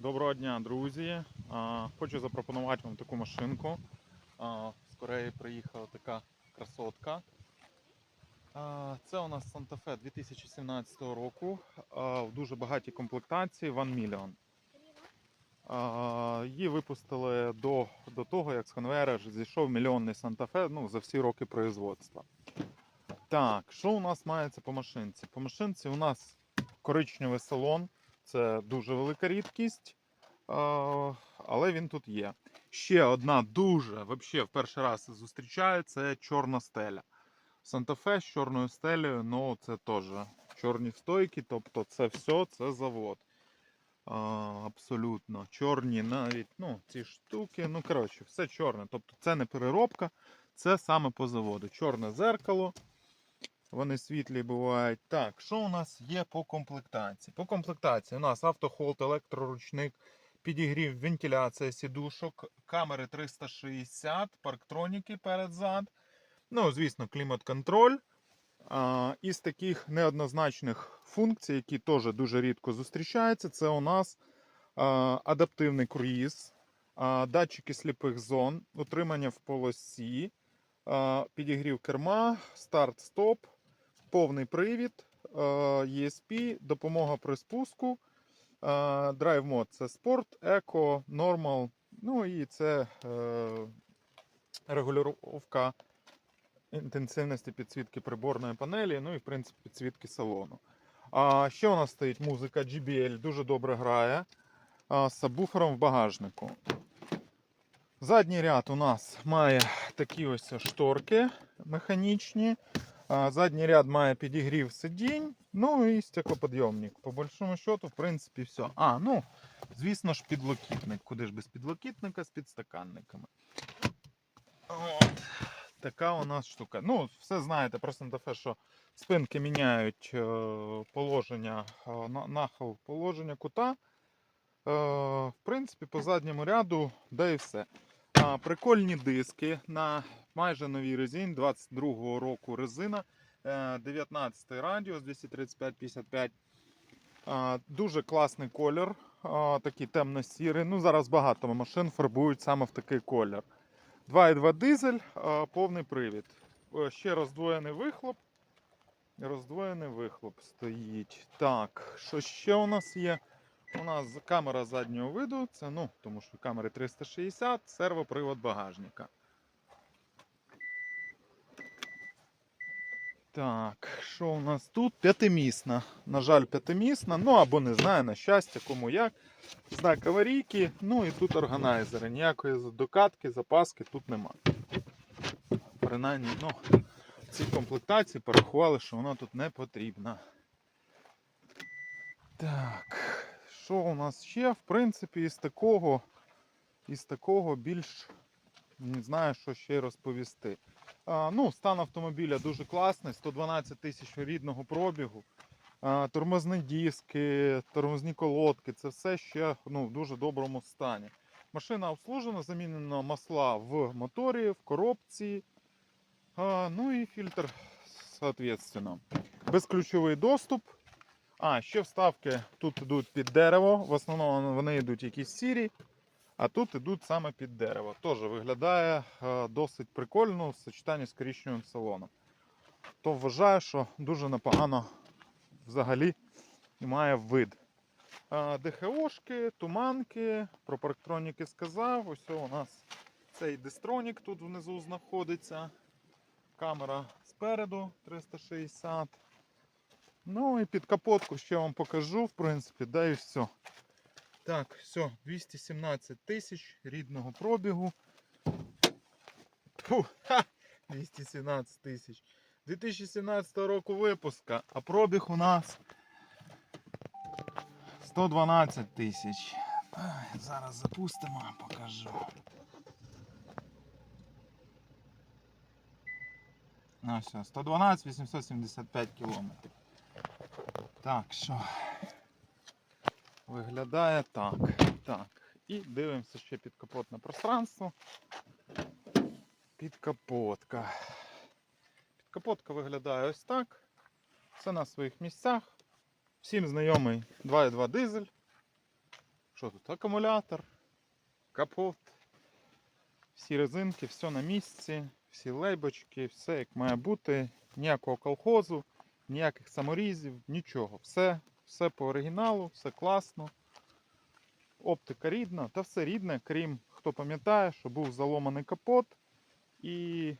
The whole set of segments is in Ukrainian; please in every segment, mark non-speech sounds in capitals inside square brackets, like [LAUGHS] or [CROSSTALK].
Доброго дня, друзі. Хочу запропонувати вам таку машинку. З Кореї приїхала така красотка. Це у нас Santa Fe 2017 року. В дуже багатій комплектації 1 мільйон. А, Її випустили до, до того, як з конвейера зійшов мільйонний Santa Fe ну, за всі роки производства. Так, що у нас мається по машинці? По машинці у нас коричневий салон. Це дуже велика рідкість, але він тут є. Ще одна дуже, взагалі, в перший раз зустрічаю, це чорна стеля. Санта-Фе з чорною стелею, ну це теж чорні стойки, тобто це все, це завод. А, абсолютно. Чорні навіть, ну, ці штуки, ну, коротше, все чорне. Тобто це не переробка, це саме по заводу. Чорне зеркало. Вони світлі бувають. Так, що у нас є по комплектації? По комплектації у нас автохолд, електроручник, підігрів, вентиляція сідушок, камери 360, парктроніки перед-зад. Ну, звісно, клімат-контроль. Із таких неоднозначних функцій, які теж дуже рідко зустрічаються, це у нас а, адаптивний круїз, а, датчики сліпих зон, утримання в полосі, а, підігрів керма, старт-стоп, повний привід, ESP, допомога при спуску, а, драйв мод це спорт, еко, нормал. Ну і це е, регулювання інтенсивності підсвітки приборної панелі, ну і в принципі підсвітки салону. А ще у нас стоїть музика JBL, дуже добре грає з сабвуфером в багажнику. Задній ряд у нас має такі ось шторки механічні. Задній ряд має підігрів сидінь, ну і стеклоподйомник. По большому счету, в принципі, все. А, ну, звісно ж, підлокітник. Куди ж без підлокітника з підстаканниками. От. Така у нас штука. Ну, все знаєте про Santa Fe, що спинки міняють е, положення, е, нахил положення кута. Е, в принципі, по задньому ряду, да і все. Прикольні диски на майже новій резині 22-го року резина. е, 19 радіус 235-55. Дуже класний колір, такий темно-сірий. Ну, зараз багато машин фарбують саме в такий колір. 2,2 дизель, повний привід. Е, Ще роздвоєний вихлоп. Роздвоєний вихлоп стоїть. Так, що ще у нас є? У нас камера заднього виду, це ну, тому що камери 360, сервопривод багажника. Так, що у нас тут? П'ятимісна. На жаль, п'ятимісна. Ну або не знаю, на щастя, кому як. Знак аварійки, ну і тут органайзери. Ніякої докатки, запаски тут нема. Принаймні, ну, в цій комплектації порахували, що вона тут не потрібна. Так, що у нас ще? В принципі, із такого, із такого більш не знаю, що ще розповісти. А, ну, стан автомобіля дуже класний, 112 тисяч рідного пробігу. А, тормозні диски, тормозні колодки, це все ще ну, в дуже доброму стані. Машина обслужена, замінено масла в моторі, в коробці. А, ну і фільтр, соответственно. Безключовий доступ. А, ще вставки тут йдуть під дерево. В основному вони йдуть якісь сірі, а тут йдуть саме під дерево. Теж виглядає е, досить прикольно в сочетанні з коричневим салоном. То вважаю, що дуже непогано взагалі має вид. Е, ДХОшки, туманки, про парктроніки сказав. Ось у нас цей дистронік тут внизу знаходиться. Камера спереду 360. Ну і під капотку ще вам покажу, в принципі, да і все. Так, все, 217 тисяч рідного пробігу. Фу, ха, 217 тисяч. 2017 року випуска, а пробіг у нас 112 тисяч. Зараз запустимо, покажу. Ну все, 112 875 кілометрів. Так, що виглядає так. Так. І дивимося ще підкапотне пространство. Підкапотка. Підкапотка виглядає ось так. Все на своїх місцях. Всім знайомий 2.2 дизель. Що тут? Акумулятор, капот, всі резинки, все на місці, всі лейбочки, все як має бути. Ніякого колхозу, ніяких саморізів, нічого. Все, все по оригіналу, все класно. Оптика рідна, та все рідне, крім хто пам'ятає, що був заломаний капот і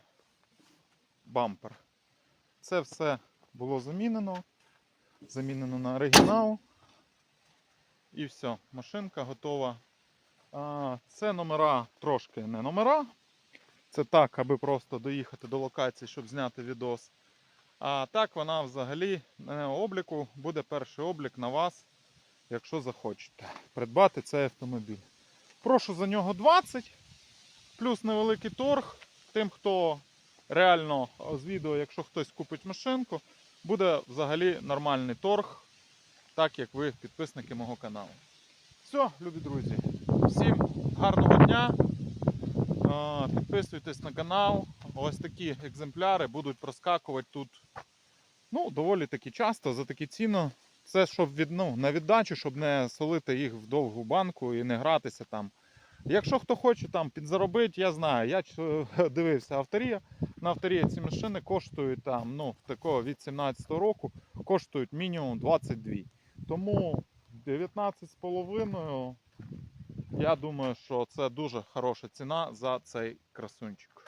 бампер. Це все було замінено. Замінено на оригінал. І все, машинка готова. А, Це номера трошки не номера. Це так, аби просто доїхати до локації, щоб зняти відос. А так вона взагалі на обліку буде перший облік на вас, якщо захочете придбати цей автомобіль. Прошу за нього 20, плюс невеликий торг. Тим, хто реально з відео, якщо хтось купить машинку, буде взагалі нормальний торг, так як ви підписники мого каналу. Все, любі друзі, всім гарного дня. Підписуйтесь на канал. Ось такі екземпляри будуть проскакувати тут ну, доволі таки часто за такі ціни. Це щоб від, ну, на віддачу, щоб не солити їх в довгу банку і не гратися там. Якщо хто хоче там підзаробити, я знаю. Я [LAUGHS] дивився авторія. На авторія ці машини коштують там, ну, такого від 17 року, коштують мінімум 22. Тому 19,5. Я думаю, що це дуже хороша ціна за цей красунчик.